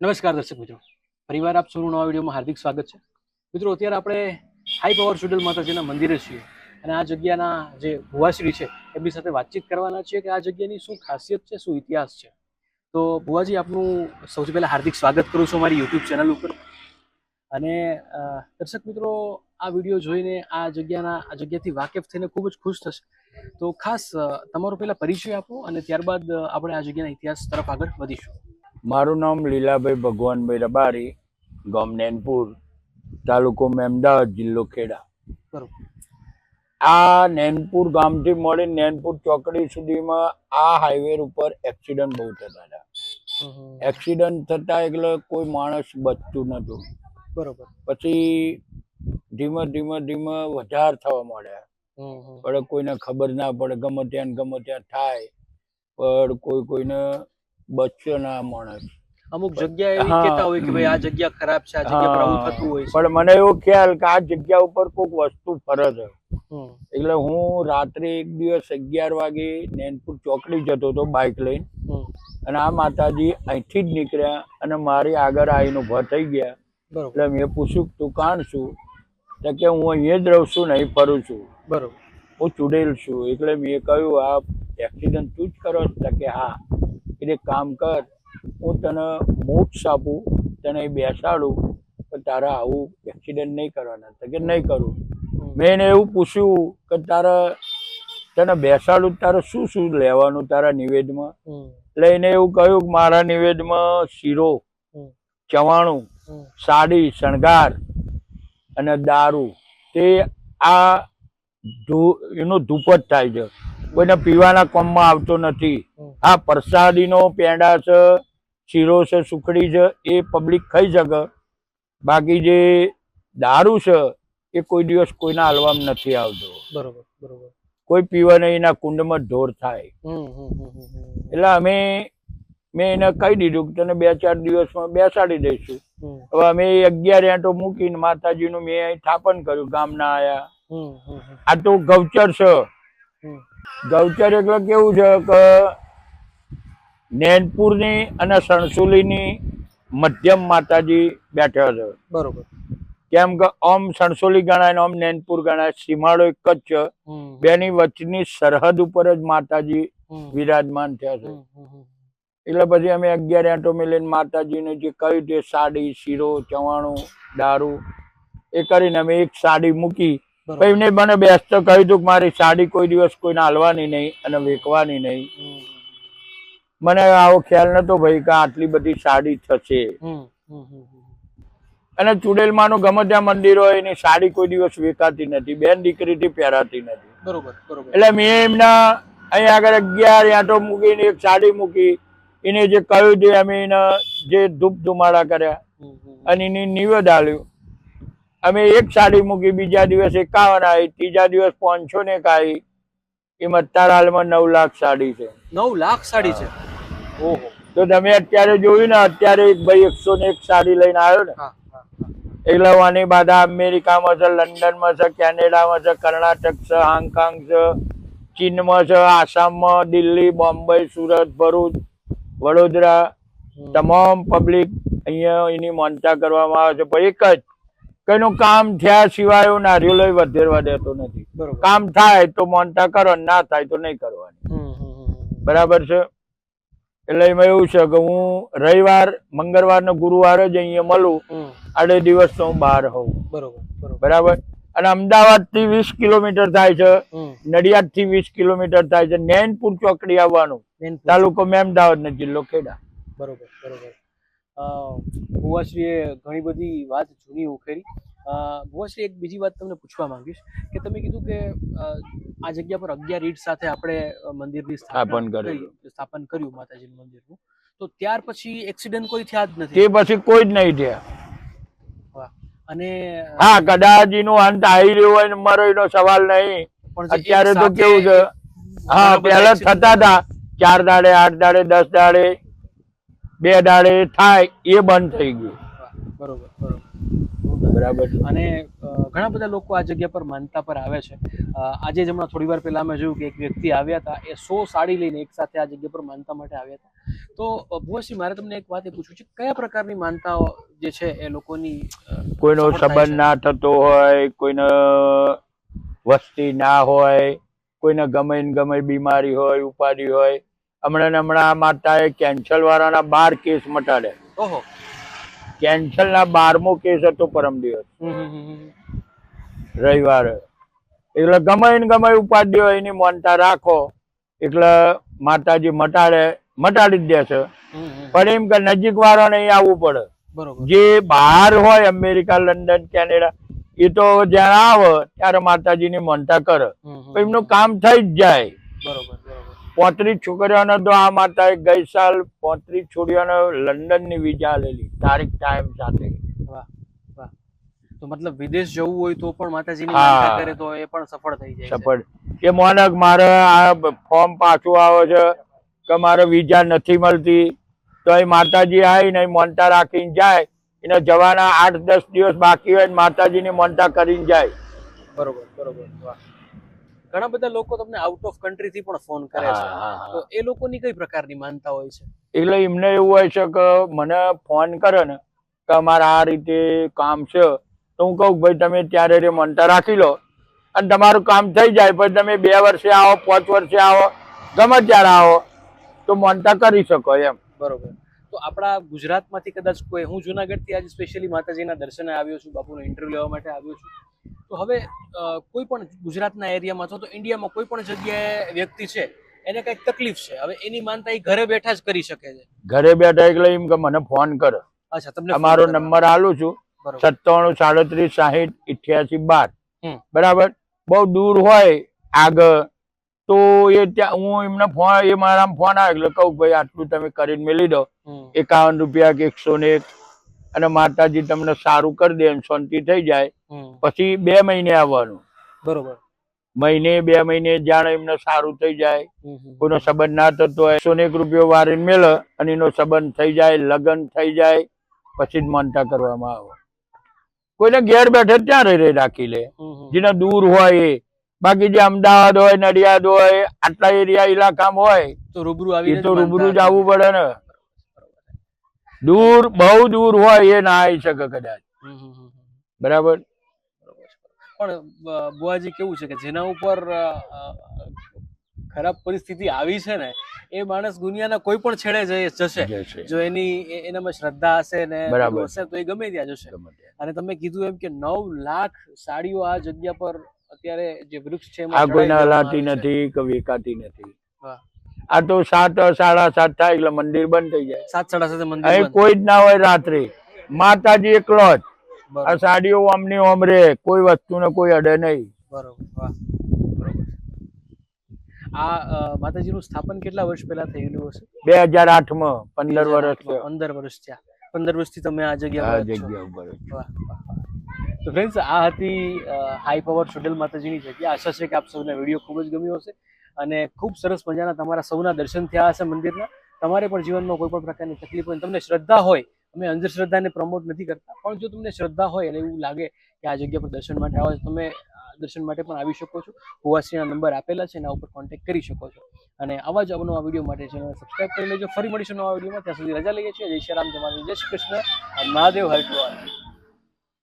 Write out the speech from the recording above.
નમસ્કાર દર્શક મિત્રો. પરિવાર આપ સૌનું નવા વિડીયોમાં હાર્દિક સ્વાગત છે. મિત્રો, અત્યારે આપણે હાઈ પાવર સુડલ માતાજીના મંદિરે છીએ અને આ જગ્યાના જે ભુવાશ્રી છે, એમની સાથે વાતચીત કરવાના છીએ કે આ જગ્યાની શું ખાસિયત છે, શું ઇતિહાસ છે. તો ભુવાજી, આપનું સૌથી પહેલાં હાર્દિક સ્વાગત કરું છું અમારી યુટ્યુબ ચેનલ ઉપર. અને દર્શક મિત્રો, આ વીડિયો જોઈને આ જગ્યાના, આ જગ્યાથી વાકેફ થઈને ખૂબ જ ખુશ થશે. તો ખાસ તમારો પહેલાં પરિચય આપો અને ત્યારબાદ આપણે આ જગ્યાના ઇતિહાસ તરફ આગળ વધીશું. મારું નામ લીલાભાઈ ભગવાનભાઈ રબારી ગામ નેનપુર તાલુકો મેમદાવાદ જિલ્લો ખેડા. આ નેનપુર ગામથી મળી નેનપુર ચોકડી સુધીમાં આ હાઈવે ઉપર એક્સિડન્ટ બહુ થતા હતા. એક્સિડન્ટ થતા એટલે કોઈ માણસ બચતું નતું બરોબર. પછી ધીમે ધીમે ધીમે વધાર થવા માંડ્યા. પણ કોઈને ખબર ના પડે ગમે ત્યાં ગમે ત્યાં થાય. પણ કોઈ કોઈને બચ્યો ના માણસ અમુક જગ્યા એવી કહેતા હોય કે ભાઈ આ જગ્યા ખરાબ છે આ જગ્યા પર આવું થતું હોય પણ મને એવો ખ્યાલ કે આ જગ્યા ઉપર કોઈક વસ્તુ ફરે છે એટલે હું રાત્રે એક દિવસ અગિયાર વાગે નેનપુર ચોકડી જતો હતો બાઇક લઈને. અને આ માતાજી અહીંથી જ નીકળ્યા અને મારી આગળ આવીને ઊભા થઈ ગયા. એટલે મેં પૂછ્યું તું કાણ છું? તો કે હું અહીંયા જ રહું છું નહીં ફરું છું. બરોબર. હું ચૂડેલ છું. એટલે મેં કહ્યું આ એક્સિડન્ટ તું જ કરો. તો કે હા. એટલે કામ કર હું તને મોક્ષ આપું તને બેસાડું પણ તારા આવું એક્સિડન્ટ નહીં કરવાના. તો કે નહીં કરું. મેં એને એવું પૂછ્યું કે તારા તને બેસાડું તારે શું શું લેવાનું તારા નિવેદમાં? એટલે એને એવું કહ્યું કે મારા નિવેદમાં શીરો ચવાણું સાડી શણગાર અને દારૂ. તે આ એનું એનો ધૂપ થાય છે. કોઈને પીવાના કામમાં આવતો નથી. આ પ્રસાદીનો પેંડા છે શીરો છે સુખડી છે એ પબ્લિક ખાઈ શકે બાકી જે દારૂ છે એ કોઈ દિવસ કોઈના હલવામાં નથી આવતો. બરોબર બરોબર. કોઈ પીવા નહીં એના કુંડમાં ઢોર થાય. એટલે અમે મેં એને કહી દીધું કે તને બે ચાર દિવસમાં બેસાડી દઈશું. હવે અમે અગિયાર એંટો મૂકીને માતાજીનું મેં અહીં સ્થાપન કર્યું ગામના આયા. આ તો ગૌચર છે. ગૌચર એટલે કેવું છે કે નૈનપુરની અને સણસુલીની મધ્યમ માતાજી બેઠ્યા છે. બરોબર. કેમ કે ઓમ સણસોલી ગણાય ઓમ નૈનપુર ગણાય સીમાડો એક જ છે. બેની વચ્ચેની સરહદ ઉપર જ માતાજી વિરાજમાન થયા છે. એટલે પછી અમે અગિયાર આંટો મેલીને માતાજીને જે કહ્યું તે સાડી શીરો ચવાણું દારૂ એ કરીને અમે એક સાડી મૂકી. પછી એમને મને બેસતો કહ્યું હતું કે મારી સાડી કોઈ દિવસ કોઈને હાલવાની નહીં અને વેકવાની નહીં. મને આવો ખ્યાલ નતો ભાઈ કે આટલી બધી સાડી થશે. અને ચુડેલમાં ચુડેલમાનું ગમે ત્યાં મંદિર હોય એની સાડી કોઈ દિવસ વેચાતી નથી. બેન દીકરીથી પહેરાતી નથી. બરોબર બરોબર. એટલે મેં એમના અહીં આગળ અગિયાર આંટો મૂકીને એક સાડી મૂકી. એને જે કહ્યું તે અમે એને જે ધૂપ ધુમાડા કર્યા. અને એની નિવેદ આલ્યું અમે એક સાડી મૂકી બીજા દિવસ એકાવન આવી ત્રીજા દિવસ પાંચસો ને એક આવી એમાં અત્યારે હાલમાં નવ લાખ સાડી છે. નવ લાખ સાડી છે? તો તમે અત્યારે જોયું ને અત્યારે એક ભાઈ એકસો ને એક સાડી લઈને આવ્યો ને. એટલે વાની બાધા અમેરિકામાં છે લંડનમાં છે કેનેડામાં છે કર્ણાટક છે હોંગકોંગ છે ચીનમાં છે આસામમાં દિલ્હી બોમ્બે સુરત ભરૂચ વડોદરા તમામ પબ્લિક અહીંયા એની માનતા કરવામાં આવે છે. પણ એક જ કઈનું કામ થયા સિવાય હું નારિયેળ વધેરવા દેતો નથી. કામ થાય તો માનતા કરો ના થાય તો નહીં કરવાની. બરાબર છે? એટલે એમાં એવું છે કે હું રવિવાર મંગળવાર ને ગુરુવાર જ અહીંયા મળું. આડે દિવસ તો હું બહાર હોઉં. બરોબર બરોબર. અને અમદાવાદથી વીસ કિલોમીટર થાય છે. નડિયાદથી વીસ કિલોમીટર થાય છે. નૈનપુર ચોકડી આવવાનું. તાલુકો મેમદાવાદ ને જિલ્લો ખેડા. બરોબર બરોબર. ભુવાશ્રીએ ઘણી બધી વાત જૂની ઉખેરી. ભુવાશ્રી એક બીજી વાત તમને પૂછવા માંગીશ કે તમે કીધું કે આ જગ્યા પર અગિયાર ઈટ સાથે આપણે મંદિરની સ્થાપન. કરી, સ્થાપન કર્યું માતાજીનું મંદિરનું. તો ત્યાર પછી એક્સિડન્ટ કોઈ થયા જ તે નથી પછી કોઈ જ નહીં થયા. અને હા કદાચ એનો અંત આવી રહ્યો હોય ને મરો એનો સવાલ નહીં. પણ અત્યારે તો કેવું છે? હા પેલા પહેલા થતા હતા. ચાર દાડે આઠ દાડે દસ દાડે બે દાડે થાય એ બંધ થઈ ગયું. બરોબર બરોબર. બરાબર. અને ઘણા બધા લોકો આ જગ્યા પર માનતા પર આવે છે. આજે જ હમણાં થોડી વાર પહેલા અમે જોયું કે એક વ્યક્તિ આવ્યા હતા એ સો સાડી લઈને એક સાથે આ જગ્યા પર માનતા માટે આવ્યા હતા. તો ભુવનસિંહ મારે તમને એક વાત એ પૂછવું છે કયા પ્રકારની માનતાઓ જે છે એ લોકોની કોઈનો સંબંધ ના થતો હોય કોઈનો વસ્તી ના હોય કોઈને ગમે ગમે બીમારી હોય ઉપાધિ હોય. હમણાં ને હમણાં માતાએ કેન્સર વાળાના બાર કેસ મટાડે ઓહો. કેન્સર ના બારમો કેસ હતો પરમ દિવસ. રવિવારે. એટલે ગમે ને ગમે ઉપાધિ એની માનતા રાખો. એટલે માતાજી મટાડે મટાડી જ દેશે. પણ એમ કે નજીક વાળાને અહીં આવવું પડે. જે બહાર હોય અમેરિકા લંડન કેનેડા એ તો જ્યારે આવે ત્યારે માતાજીની માનતા કરે. એમનું કામ થઈ જ જાય. બરોબર. પોત્રીસ છોકરીઓને તો આ માતાએ ગઈ સાલ પોત્રીસ છોકરીઓને લંડનની વિઝા લેલી તારીખ ટાઈમ સાથે. તો મતલબ વિદેશ જવું હોય તો પણ માતાજીની માનતા કરે તો એ પણ સફળ થઈ જાય સફળ. કે મોનક મારે આ ફોર્મ પાછું આવે છે કે મારે વિઝા નથી મળતી તો એ માતાજી આવીને મોનતા રાખીને જાય. એને જવાના આઠ દસ દિવસ બાકી હોય ને માતાજીની મોનતા કરીને જાય. બરોબર બરોબર. ઘણા બધા લોકો તમને આઉટ ઓફ કન્ટ્રી થી પણ ફોન કરે છે. તો એ લોકોની કઈ પ્રકારની માનતા હોય છે? એટલે એમને એવું હોય છે કે મને ફોન કરે ને કે અમારે આ રીતે કામ છે. તો હું કહું ભાઈ તમે ત્યારે રે મનતા રાખી લો. અને તમારું કામ થઈ જાય પછી તમે બે વર્ષે આવો પાંચ વર્ષે આવો ગમે ત્યારે આવો તો મનતા કરી શકો એમ. બરોબર. તો આપણા ગુજરાતમાંથી કદાચ કોઈ હું જુનાગઢથી આજે સ્પેશિયલી માતાજીના દર્શને આવ્યો છું બાપુનો ઇન્ટરવ્યુ લેવા માટે આવ્યો છું. તો હવે કોઈ પણ ગુજરાતના એરિયામાં અથવા તો ઇન્ડિયામાં કોઈ પણ જગ્યાએ વ્યક્તિ છે એને કંઈક તકલીફ છે. હવે એની માનતા એ ઘરે બેઠા જ કરી શકે છે. ઘરે બેઠા એટલે એમ કે મને ફોન કર. અચ્છા તમને અમારો નંબર આલું છું. સત્તાણું સાડત્રીસ સાહીઠ ઇઠ્યાસી બાર. બરાબર? બહુ દૂર હોય આગળ. તો એ ત્યાં હું એમને ફોન એ મારા ફોન આવે એટલે કહું ભાઈ આટલું તમે કરીને મેલી દો. એકાવન રૂપિયા કે એકસો ને એક. અને માતાજી તમને સારું કરી દે એમ શાંતિ થઈ જાય પછી બે મહિને આવવાનું. બરોબર. મહિને બે મહિને જાણે એમને સારું થઈ જાય. કોઈનો સંબંધ ના થતો હોય સોને એક રૂપિયો વારીને મેળે અને એનો સંબંધ થઈ જાય લગ્ન થઈ જાય પછી જ માનતા કરવામાં આવે. કોઈને ઘેર બેઠે ત્યાં રહી રહી રાખી લે. જેને દૂર હોય એ. બાકી જે અમદાવાદ હોય નડિયાદ હોય આટલા એરિયા ઇલાકામાં હોય તો રૂબરૂ એ તો રૂબરૂ જ આવવું પડે ને. દૂર બહુ દૂર હોય એ ના આવી શકે કદાચ. બરાબર પણ બુવાજી બુઆજી કેવું છે કે જેના ઉપર ખરાબ પરિસ્થિતિ આવી છે ને એ માણસ દુનિયાના કોઈ પણ છેડે જશે. જો એની એનામાં શ્રદ્ધા હશે ને બરાબર. હશે તો એ ગમે ત્યાં જશે અને તમે કીધું એમ કે નવ લાખ સાડીઓ આ જગ્યા પર અત્યારે જે વૃક્ષ છે આ કોઈના હલાતી નથી કે વેકાતી નથી. આ તો સાત સાડા સાત થાય એટલે મંદિર બંધ થઈ જાય. સાત સાડા સાત મંદિર અહીં કોઈ જ ના હોય રાત્રે. માતાજી એકલો જ. આ સાડીઓ ઓમની ઓમ રે. કોઈ વસ્તુને કોઈ અડે નહીં. બરોબર આ માતાજી માતાજીનું સ્થાપન કેટલા વર્ષ પહેલા થયેલું હશે? બે હજાર આઠમાં પંદર વર્ષ. પંદર વર્ષ થયા. પંદર વર્ષથી તમે આ જગ્યા. જગ્યા ઉપર. તો ફ્રેન્ડ્સ આ હતી હાઈ પાવર શોડલ માતાજીની જગ્યા. આશા છે કે આપ સૌને વીડિયો ખૂબ જ ગમ્યો હશે. અને ખૂબ સરસ મજાના તમારા સૌના દર્શન થયા હશે મંદિરના. તમારે પણ જીવનમાં કોઈ પણ પ્રકારની તકલીફ હોય તમને શ્રદ્ધા હોય, અમે અંધશ્રદ્ધાને પ્રમોટ નથી કરતા. પણ જો તમને શ્રદ્ધા હોય અને એવું લાગે કે આ જગ્યા પર દર્શન માટે આવો તમે દર્શન માટે પણ આવી શકો છો. ભુવાશ્રીના નંબર આપેલા છે એના ઉપર કોન્ટેક્ટ કરી શકો છો. અને આવા જ અવનવા વીડિયો માટે ચેનલ સબસ્ક્રાઈબ કરી લેજો. ફરી મળીશું નવા વિડીયોમાં ત્યાં સુધી રજા લઈએ છીએ. જય શ્રી રામ. જય શ્રી કૃષ્ણ. મહાદેવ હરિદ્વાર.